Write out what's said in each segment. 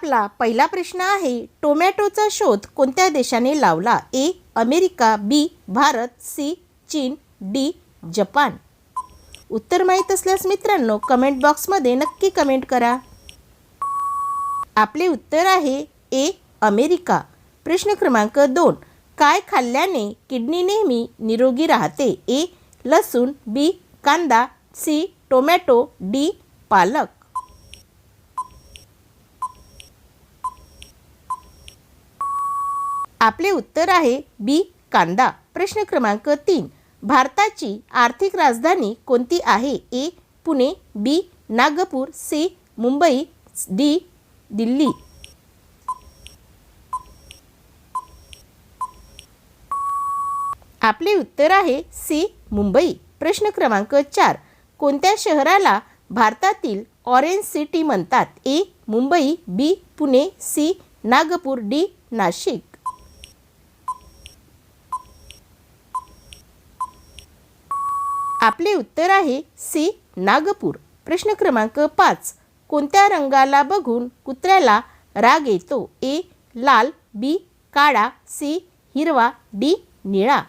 आपला पहिला प्रश्न आहे टोमॅटोचा शोध कोणत्या देशाने लावला? A America B Bharat C चीन डी जपान. उत्तर माहीत असल्यास मित्रांनो कमेंट बॉक्समध्ये नक्की कमेंट करा. आपले उत्तर आहे ए अमेरिका. प्रश्न क्रमांक दोन. काय खाल्ल्याने किडनी नेहमी निरोगी राहते? ए लसूण बी कांदा सी टोमॅटो डी पालक. आपले उत्तर आहे बी कांदा. प्रश्न क्रमांक तीन. भारताची आर्थिक राजधानी कोणती आहे? A Pune B Nagpur C Mumbai D Delhi. आपले उत्तर आहे सी मुंबई. प्रश्न क्रमांक चार. कोणत्या शहराला भारतातील ऑरेंज सिटी म्हणतात? A Mumbai B Pune C Nagpur D Nashik. आपले उत्तर आहे सी नागपूर. प्रश्न क्रमांक पाच. कोणत्या रंगाला बघून कुत्र्याला राग येतो? ए लाल बी काळा सी हिरवा डी निळा.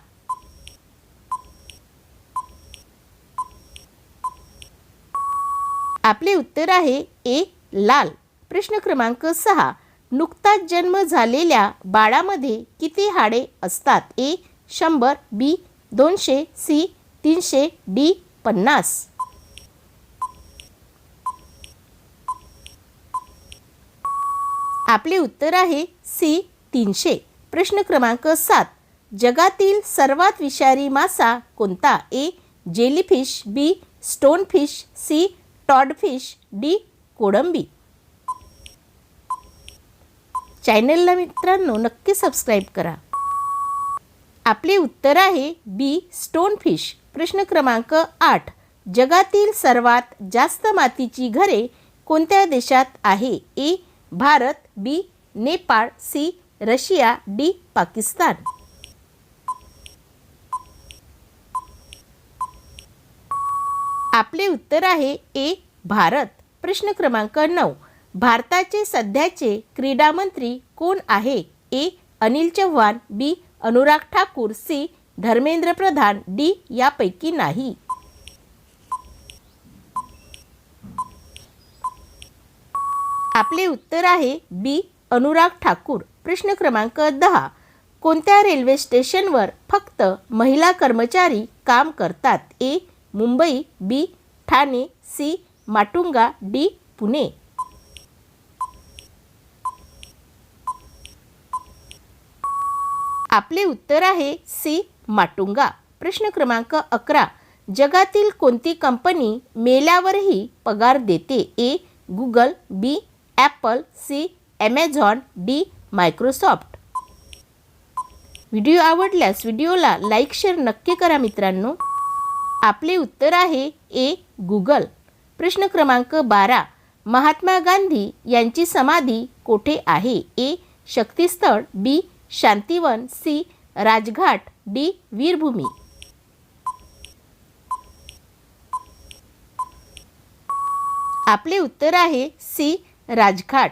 आपले उत्तर आहे ए लाल. प्रश्न क्रमांक सहा. नुकताच जन्म झालेल्या बाळामध्ये किती हाडे असतात? ए शंभर बी दोनशे सी तीनशे डी पन्नास. आपले उत्तर आहे सी तीनशे. प्रश्न क्रमांक सात. जगातील सर्वात विषारी मासा कोणता? A. Jellyfish B. Stonefish C. Toadfish D. कोळंबी. चॅनलला मित्रांनो नक्की सबस्क्राईब करा. आपले उत्तर आहे बी. स्टोनफिश. प्रश्न क्रमांक आठ. जगातील सर्वात जास्त मातीची घरे कोणत्या देशात आहे? A. Bharat B. Nepal C. Russia D. Pakistan. आपले उत्तर आहे ए. भारत. प्रश्न क्रमांक नऊ. भारताचे सध्याचे क्रीडा मंत्री कोण आहे? A. Anil Chavan B. Anurag Thakur C. Dharmendra Pradhan D यापैकी नाही. आपले उत्तर आहे बी. अनुराग ठाकूर. प्रश्न क्रमांक दहा. कोणत्या रेल्वे स्टेशनवर फक्त महिला कर्मचारी काम करतात? A. Mumbai B. Thane C. Matunga D. Pune. आपले उत्तर आहे सी. माटुंगा. प्रश्न क्रमांक अकरा. जगातील कोणती कंपनी मेल्यावरही पगार देते? A Google B Apple C Amazon D Microsoft. Video आवडल्यास व्हिडिओला लाईक शेअर नक्की करा मित्रांनो. आपले उत्तर आहे ए गुगल. प्रश्न क्रमांक बारा. महात्मा गांधी यांची समाधी कोठे आहे? A Shakti Sthal B Shantivan C Rajghat D Veer Bhumi. आपले उत्तर आहे सी राजघाट.